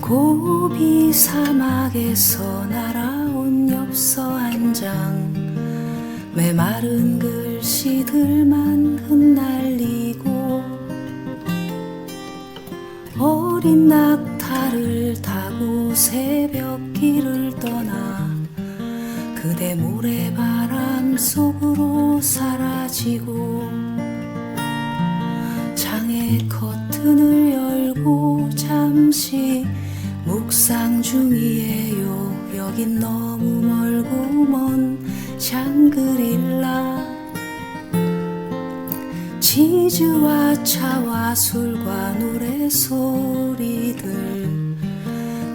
고비 사막에서 날아온 엽서 한 장. 메마른 글씨들만 흩날리고 어린 낙 타를 타고 새벽길을 떠나 그대 모래바람 속으로 사라지고 장의 커튼을 열고 잠시 묵상 중이에요. 여긴 너무 멀고 먼 샹그릴라 치즈와 차와 술과 노래 소리들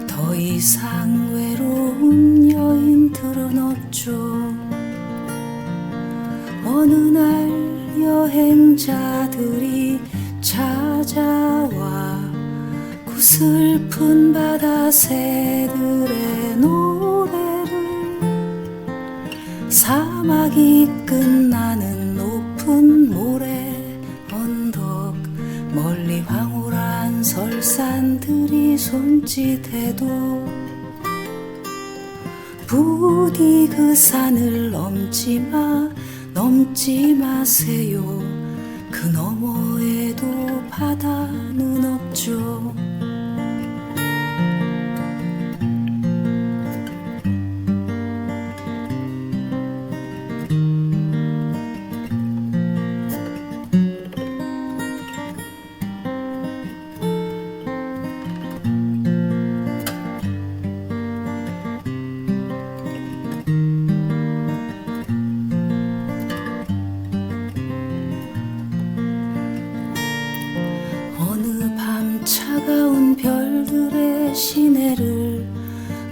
더 이상 외로운 여인들은 없죠 어느 날 여행자들이 찾아와 그 슬픈 바다 새들의 노래를 사막이 끝나는 멀리 황홀한 설산들이 손짓해도 부디 그 산을 넘지 마 넘지 마세요. 그 너머에도 바다는 없죠 시내를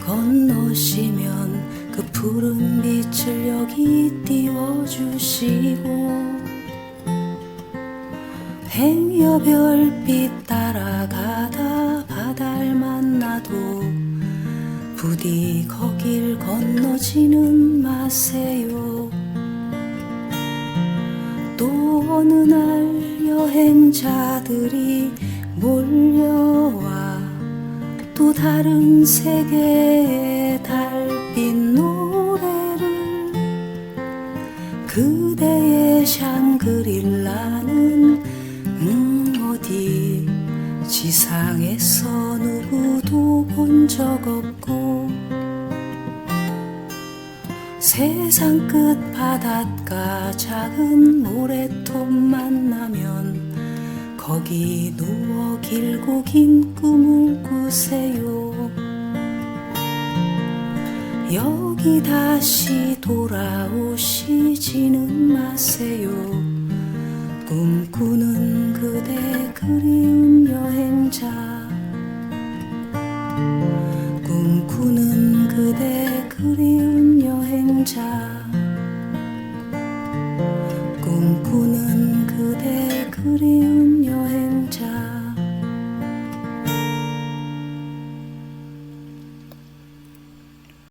건너시면 그 푸른 빛을 여기 띄워주시고 행여 별빛 따라가다 바다를 만나도 부디 거길 건너지는 마세요. 또 어느 날 여행자들이 몰려와 또 다른 세계의 달빛 노래를 그대의 샹그릴라는 음 어디 지상에서 누구도 본 적 없고 세상 끝 바닷가 작은 모래톱 만나면 거기 누워 길고 긴 꿈을 꾸세요. 여기 다시 돌아오시지는 마세요. 꿈꾸는 그대 그리운 여행자. 꿈꾸는 그대 그리운 여행자. 꿈꾸는 그대 그리운